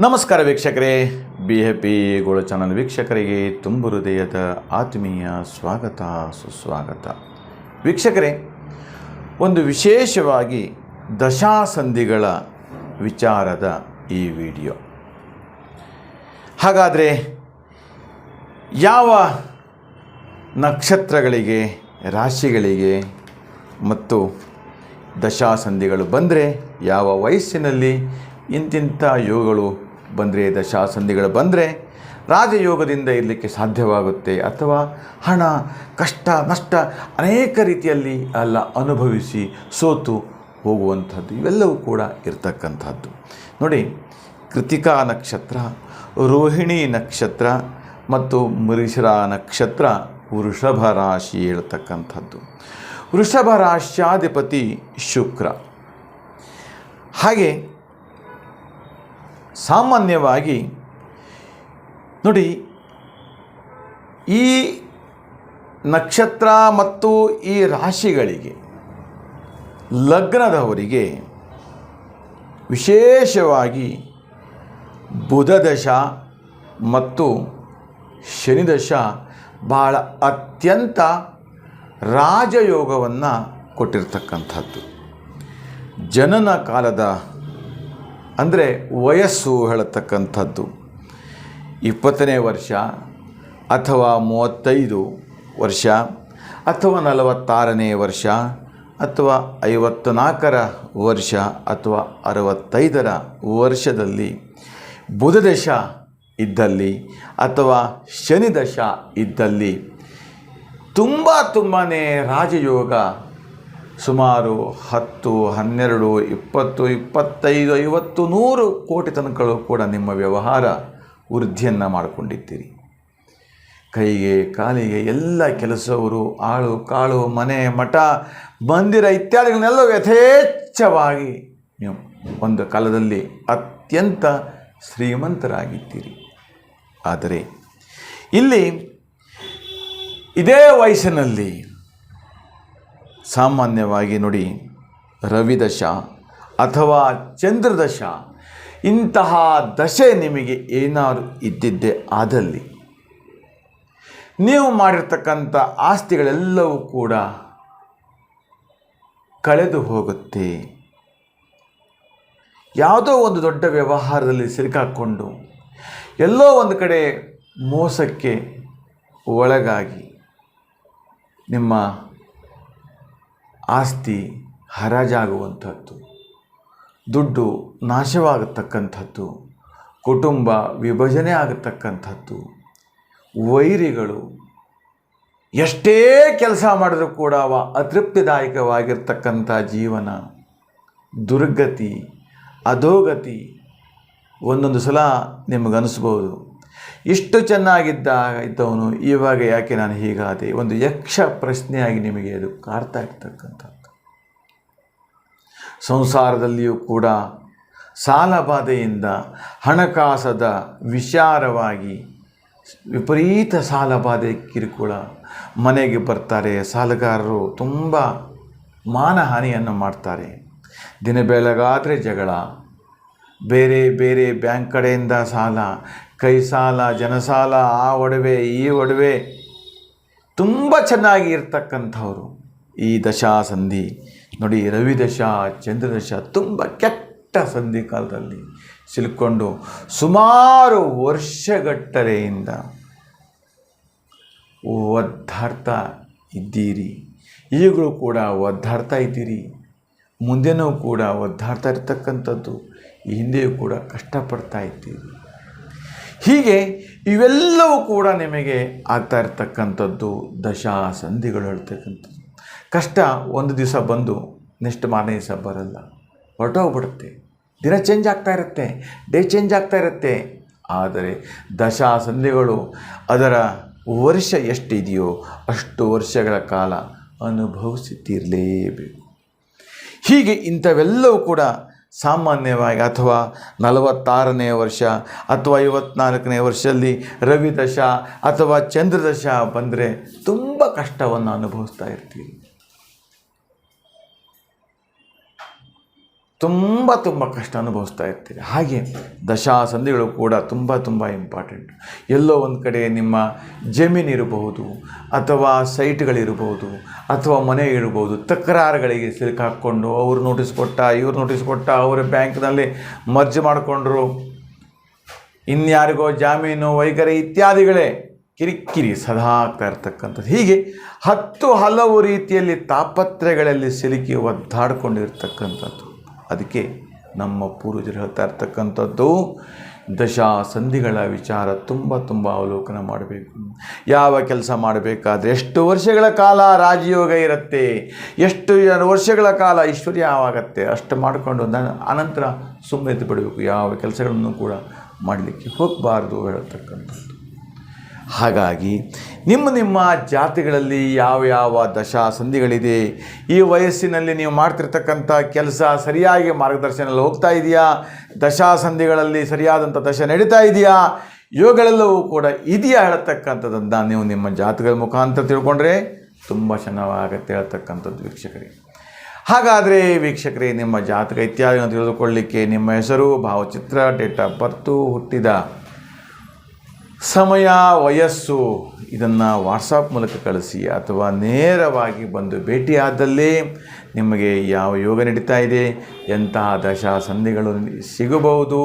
ನಮಸ್ಕಾರ ವೀಕ್ಷಕರೇ. B A P ಗೋಳ ಚಾನಲ್ ವೀಕ್ಷಕರಿಗೆ ತುಂಬು ಹೃದಯದ ಆತ್ಮೀಯ ಸ್ವಾಗತ, ಸುಸ್ವಾಗತ. ವೀಕ್ಷಕರೇ, ಒಂದು ವಿಶೇಷವಾಗಿ ದಶಾಸಂಧಿಗಳ ವಿಚಾರದ ಈ ವಿಡಿಯೋ. ಹಾಗಾದರೆ ಯಾವ ನಕ್ಷತ್ರಗಳಿಗೆ, ರಾಶಿಗಳಿಗೆ ಮತ್ತು ದಶಾಸಂಧಿಗಳು ಬಂದರೆ ಯಾವ ವಯಸ್ಸಿನಲ್ಲಿ ಇಂತಿಂಥ ಯೋಗಗಳು ಬಂದರೆ ದಶಾಸಂಧಿಗಳು ಬಂದರೆ ರಾಜಯೋಗದಿಂದ ಇರಲಿಕ್ಕೆ ಸಾಧ್ಯವಾಗುತ್ತೆ ಅಥವಾ ಹಣ, ಕಷ್ಟ, ನಷ್ಟ ಅನೇಕ ರೀತಿಯಲ್ಲಿ ಅಲ್ಲ ಅನುಭವಿಸಿ ಸೋತು ಹೋಗುವಂಥದ್ದು. ಇವೆಲ್ಲವೂ ಕೂಡ ಇರತಕ್ಕಂಥದ್ದು. ನೋಡಿ, ಕೃತಿಕಾ ನಕ್ಷತ್ರ, ರೋಹಿಣಿ ನಕ್ಷತ್ರ ಮತ್ತು ಮೃಷರ ನಕ್ಷತ್ರ ವೃಷಭ ರಾಶಿ ಹೇಳ್ತಕ್ಕಂಥದ್ದು. ವೃಷಭ ರಾಶ್ಯಾಧಿಪತಿ ಶುಕ್ರ. ಹಾಗೆ ಸಾಮಾನ್ಯವಾಗಿ ನೋಡಿ, ಈ ನಕ್ಷತ್ರ ಮತ್ತು ಈ ರಾಶಿಗಳಿಗೆ, ಲಗ್ನದವರಿಗೆ ವಿಶೇಷವಾಗಿ ಬುಧದಶ ಮತ್ತು ಶನಿದಶ ಬಹಳ ಅತ್ಯಂತ ರಾಜಯೋಗವನ್ನು ಕೊಟ್ಟಿರ್ತಕ್ಕಂಥದ್ದು. ಜನನ ಕಾಲದ ಅಂದರೆ ವಯಸ್ಸು ಹೇಳತಕ್ಕಂಥದ್ದು. ಇಪ್ಪತ್ತನೇ ವರ್ಷ ಅಥವಾ ಮೂವತ್ತೈದು ವರ್ಷ ಅಥವಾ ನಲವತ್ತಾರನೇ ವರ್ಷ ಅಥವಾ ಐವತ್ತ್ನಾಲ್ಕರ ವರ್ಷ ಅಥವಾ ಅರವತ್ತೈದರ ವರ್ಷದಲ್ಲಿ ಬುಧದಶ ಇದ್ದಲ್ಲಿ ಅಥವಾ ಶನಿದಶ ಇದ್ದಲ್ಲಿ ತುಂಬ ತುಂಬಾ ರಾಜಯೋಗ ಸುಮಾರು ಹತ್ತು, ಹನ್ನೆರಡು, ಇಪ್ಪತ್ತು, ಇಪ್ಪತ್ತೈದು, ಐವತ್ತು, ನೂರು ಕೋಟಿ ತನಕಗಳು ಕೂಡ ನಿಮ್ಮ ವ್ಯವಹಾರ ವೃದ್ಧಿಯನ್ನು ಮಾಡಿಕೊಂಡಿದ್ದೀರಿ. ಕೈಗೆ, ಕಾಲಿಗೆ ಎಲ್ಲ ಕೆಲಸವರು, ಆಳು, ಕಾಳು, ಮನೆ, ಮಠ, ಮಂದಿರ ಇತ್ಯಾದಿಗಳನ್ನೆಲ್ಲ ಯಥೇಚ್ಛವಾಗಿ ನೀವು ಒಂದು ಕಾಲದಲ್ಲಿ ಅತ್ಯಂತ ಶ್ರೀಮಂತರಾಗಿದ್ದೀರಿ. ಆದರೆ ಇಲ್ಲಿ ಇದೇ ವಯಸ್ಸಿನಲ್ಲಿ ಸಾಮಾನ್ಯವಾಗಿ ನೋಡಿ ರವಿದಶ ಅಥವಾ ಚಂದ್ರದಶ ಇಂತಹ ದಶೆ ನಿಮಗೆ ಏನಾದರೂ ಇದ್ದಿದ್ದೇ ಆದಲ್ಲಿ, ನೀವು ಮಾಡಿರ್ತಕ್ಕಂಥ ಆಸ್ತಿಗಳೆಲ್ಲವೂ ಕೂಡ ಕಳೆದು ಹೋಗುತ್ತೆ. ಯಾವುದೋ ಒಂದು ದೊಡ್ಡ ವ್ಯವಹಾರದಲ್ಲಿ ಸಿಲುಕಾಕ್ಕೊಂಡು ಎಲ್ಲೋ ಒಂದು ಕಡೆ ಮೋಸಕ್ಕೆ ಒಳಗಾಗಿ ನಿಮ್ಮ ಆಸ್ತಿ ಹರಾಜಾಗುವಂಥದ್ದು. ದುಡ್ಡು ನಾಶವಾಗತಕ್ಕಂಥದ್ದು. ಕುಟುಂಬ ವಿಭಜನೆ ಆಗತಕ್ಕಂಥದ್ದು. ವೈರಿಗಳು ಎಷ್ಟೇ ಕೆಲಸ ಮಾಡಿದ್ರೂ ಕೂಡ ಅವ ಅತೃಪ್ತಿದಾಯಕವಾಗಿರ್ತಕ್ಕಂಥ ಜೀವನ, ದುರ್ಗತಿ, ಅಧೋಗತಿ ಒಂದೊಂದು ಸಲ ನಿಮಗನಿಸ್ಬೋದು ಇಷ್ಟು ಚೆನ್ನಾಗಿದ್ದ ಇದ್ದವನು ಇವಾಗ ಯಾಕೆ ನಾನು ಹೀಗಾದೆ? ಒಂದು ಯಕ್ಷ ಪ್ರಶ್ನೆಯಾಗಿ ನಿಮಗೆ ಅದು ಕಾಡ್ತಾ ಇರ್ತಕ್ಕಂಥದ್ದು. ಸಂಸಾರದಲ್ಲಿಯೂ ಕೂಡ ಸಾಲಬಾಧೆಯಿಂದ ಹಣಕಾಸದ ವಿಚಾರವಾಗಿ ವಿಪರೀತ ಸಾಲಬಾಧೆ ಕಿರುಕುಳ ಮನೆಗೆ ಬರ್ತಾರೆ. ಸಾಲಗಾರರು ತುಂಬ ಮಾನಹಾನಿಯನ್ನು ಮಾಡ್ತಾರೆ. ದಿನ ಬೆಳಗಾದರೆ ಜಗಳ, ಬೇರೆ ಬೇರೆ ಬ್ಯಾಂಕ್ ಕಡೆಯಿಂದ ಸಾಲ ಕೈ ಸಾಲ ಜನಸಾಲ, ಆ ಒಡವೆ, ಈ ಒಡವೆ ತುಂಬ ಚೆನ್ನಾಗಿ ಇರ್ತಕ್ಕಂಥವ್ರು ಈ ದಶಾ ಸಂಧಿ ನೋಡಿ, ರವಿ ದಶ ಚಂದ್ರದಶ ತುಂಬ ಕೆಟ್ಟ ಸಂಧಿ ಕಾಲದಲ್ಲಿ ಸಿಲುಕೊಂಡು ಸುಮಾರು ವರ್ಷಗಟ್ಟಲೆಯಿಂದ ಒದ್ದಾಡ್ತಾ ಇದ್ದೀರಿ. ಈಗಲೂ ಕೂಡ ಒದ್ದಾಡ್ತಾ ಇದ್ದೀರಿ. ಮುಂದೆನೂ ಕೂಡ ಒದ್ದಾಡ್ತಾ ಇರ್ತಕ್ಕಂಥದ್ದು. ಈ ಹಿಂದೆಯೂ ಕೂಡ ಕಷ್ಟಪಡ್ತಾ ಇದ್ದೀರಿ. ಹೀಗೆ ಇವೆಲ್ಲವೂ ಕೂಡ ನಿಮಗೆ ಆಗ್ತಾ ಇರ್ತಕ್ಕಂಥದ್ದು ದಶಾ ಸಂಧಿಗಳು ಹೇಳ್ತಕ್ಕಂಥದ್ದು. ಕಷ್ಟ ಒಂದು ದಿವಸ ಬಂದು ನೆಕ್ಸ್ಟ್ ಮಾರನೇ ದಿವಸ ಬರಲ್ಲ. ಹೊರಟೋಗ್ಬಿಡುತ್ತೆ. ದಿನ ಚೇಂಜ್ ಆಗ್ತಾ ಇರುತ್ತೆ. ಡೇ ಚೇಂಜ್ ಆಗ್ತಾ ಇರುತ್ತೆ. ಆದರೆ ದಶಾ ಸಂಧಿಗಳು ಅದರ ವರ್ಷ ಎಷ್ಟಿದೆಯೋ ಅಷ್ಟು ವರ್ಷಗಳ ಕಾಲ ಅನುಭವಿಸುತ್ತಿರಲೇಬೇಕು. ಹೀಗೆ ಇಂಥವೆಲ್ಲವೂ ಕೂಡ ಸಾಮಾನ್ಯವಾಗಿ ಅಥವಾ ನಲವತ್ತಾರನೇ ವರ್ಷ ಅಥವಾ ಐವತ್ನಾಲ್ಕನೇ ವರ್ಷದಲ್ಲಿ ರವಿದಶ ಅಥವಾ ಚಂದ್ರದಶ ಬಂದರೆ ತುಂಬ ಕಷ್ಟವನ್ನು ಅನುಭವಿಸ್ತಾ ಇರ್ತೀರಿ. ತುಂಬ ತುಂಬ ಕಷ್ಟ ಅನುಭವಿಸ್ತಾ ಇರ್ತೀರಿ. ಹಾಗೆ ದಶಾ ಸಂಧಿಗಳು ಕೂಡ ತುಂಬ ತುಂಬ ಇಂಪಾರ್ಟೆಂಟ್ ಎಲ್ಲೋ ಒಂದು ಕಡೆ ನಿಮ್ಮ ಜಮೀನು ಇರಬಹುದು, ಅಥವಾ ಸೈಟ್ಗಳಿರಬಹುದು, ಅಥವಾ ಮನೆ ಇರಬಹುದು, ತಕರಾರುಗಳಿಗೆ ಸಿಲುಕಾಕ್ಕೊಂಡು ಅವರು ನೋಟಿಸ್ ಕೊಟ್ಟ, ಇವ್ರು ನೋಟಿಸ್ ಕೊಟ್ಟ, ಅವರ ಬ್ಯಾಂಕ್ನಲ್ಲಿ ಮರ್ಜ್ ಮಾಡಿಕೊಂಡ್ರು. ಇನ್ಯಾರಿಗೋ ಜಾಮೀನು, ವೈಖರಿ ಇತ್ಯಾದಿಗಳೇ ಕಿರಿಕಿರಿ ಸದಾ ಆಗ್ತಾ ಇರ್ತಕ್ಕಂಥದ್ದು. ಹೀಗೆ ಹತ್ತು ಹಲವು ರೀತಿಯಲ್ಲಿ ತಾಪತ್ರೆಗಳಲ್ಲಿ ಸಿಲುಕಿ ಒದ್ದಾಡ್ಕೊಂಡಿರ್ತಕ್ಕಂಥದ್ದು. ಅದಕ್ಕೆ ನಮ್ಮ ಪೂರ್ವಜರು ಹೇಳ್ತಾ ಇರ್ತಕ್ಕಂಥದ್ದು ದಶಾ ಸಂಧಿಗಳ ವಿಚಾರ ತುಂಬ ತುಂಬ ಅವಲೋಕನ ಮಾಡಬೇಕು. ಯಾವ ಕೆಲಸ ಮಾಡಬೇಕಾದ್ರೆ ಎಷ್ಟು ವರ್ಷಗಳ ಕಾಲ ರಾಜಯೋಗ ಇರುತ್ತೆ, ಎಷ್ಟು ವರ್ಷಗಳ ಕಾಲ ಐಶ್ವರ್ಯವಾಗತ್ತೆ ಅಷ್ಟು ಮಾಡಿಕೊಂಡು ಅನಂತರ ಸುಮ್ಮನೆ ಬಿಡಬೇಕು. ಯಾವ ಕೆಲಸಗಳನ್ನು ಕೂಡ ಮಾಡಲಿಕ್ಕೆ ಹೋಗಬಾರ್ದು ಹೇಳ್ತಕ್ಕಂಥದ್ದು. ಹಾಗಾಗಿ ನಿಮ್ಮ ನಿಮ್ಮ ಜಾತಿಗಳಲ್ಲಿ ಯಾವ ಯಾವ ದಶಾ ಸಂಧಿಗಳಿದೆ? ಈ ವಯಸ್ಸಿನಲ್ಲಿ ನೀವು ಮಾಡ್ತಿರ್ತಕ್ಕಂಥ ಕೆಲಸ ಸರಿಯಾಗಿ ಮಾರ್ಗದರ್ಶನದಲ್ಲಿ ಹೋಗ್ತಾ ಇದೆಯಾ? ದಶಾ ಸಂಧಿಗಳಲ್ಲಿ ಸರಿಯಾದಂಥ ದಶ ನಡೀತಾ ಇದೆಯಾ? ಇವುಗಳೆಲ್ಲವೂ ಕೂಡ ಇದೆಯಾ ಹೇಳತಕ್ಕಂಥದ್ದನ್ನು ನೀವು ನಿಮ್ಮ ಜಾತಿಗಳ ಮುಖಾಂತರ ತಿಳ್ಕೊಂಡ್ರೆ ತುಂಬ ಚೆನ್ನಾಗತ್ತೆ ಹೇಳ್ತಕ್ಕಂಥದ್ದು ವೀಕ್ಷಕರಿಗೆ ಹಾಗಾದರೆ ವೀಕ್ಷಕರೇ, ನಿಮ್ಮ ಜಾತಕ ಇತ್ಯಾದಿಗಳನ್ನು ತಿಳಿದುಕೊಳ್ಳಲಿಕ್ಕೆ ನಿಮ್ಮ ಹೆಸರು, ಭಾವಚಿತ್ರ, ಡೇಟ್ ಆಫ್ ಬರ್ತು, ಹುಟ್ಟಿದ ಸಮಯ, ವಯಸ್ಸು, ಇದನ್ನು ವಾಟ್ಸಪ್ ಮೂಲಕ ಕಳಿಸಿ ಅಥವಾ ನೇರವಾಗಿ ಬಂದು ಭೇಟಿಯಾದಲ್ಲಿ ನಿಮಗೆ ಯಾವ ಯೋಗ ನಡೀತಾ ಇದೆ, ಎಂತಹ ದಶಾ ಸಂಧಿಗಳು ಸಿಗಬಹುದು.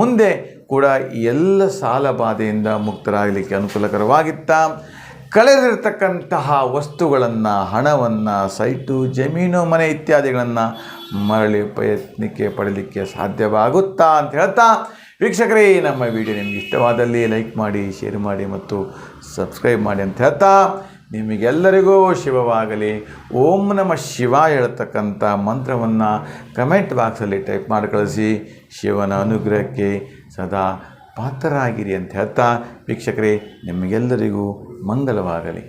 ಮುಂದೆ ಕೂಡ ಎಲ್ಲ ಸಾಲ ಬಾಧೆಯಿಂದ ಮುಕ್ತರಾಗಲಿಕ್ಕೆ ಅನುಕೂಲಕರವಾಗಿತ್ತ ಕಳೆದಿರತಕ್ಕಂತಹ ವಸ್ತುಗಳನ್ನು, ಹಣವನ್ನು, ಸೈಟು, ಜಮೀನು, ಮನೆ ಇತ್ಯಾದಿಗಳನ್ನು ಮರಳಿ ಪ್ರಯತ್ನಕ್ಕೆ ಪಡಲಿಕ್ಕೆ ಸಾಧ್ಯವಾಗುತ್ತಾ ಅಂತ ಹೇಳ್ತಾ ವೀಕ್ಷಕರೇ, ನಮ್ಮ ವಿಡಿಯೋ ನಿಮಗೆ ಇಷ್ಟವಾದಲ್ಲಿ ಲೈಕ್ ಮಾಡಿ, ಶೇರ್ ಮಾಡಿ ಮತ್ತು ಸಬ್ಸ್ಕ್ರೈಬ್ ಮಾಡಿ ಅಂತ ಹೇಳ್ತಾ ನಿಮಗೆಲ್ಲರಿಗೂ ಶಿವವಾಗಲಿ ಓಂ ನಮ ಶಿವ ಹೇಳ್ತಕ್ಕಂಥ ಮಂತ್ರವನ್ನು ಕಮೆಂಟ್ ಬಾಕ್ಸಲ್ಲಿ ಟೈಪ್ ಮಾಡಿ ಕಳಿಸಿ. ಶಿವನ ಅನುಗ್ರಹಕ್ಕೆ ಸದಾ ಪಾತ್ರರಾಗಿರಿ ಅಂತ ಹೇಳ್ತಾ ವೀಕ್ಷಕರೇ, ನಿಮಗೆಲ್ಲರಿಗೂ ಮಂಗಲವಾಗಲಿ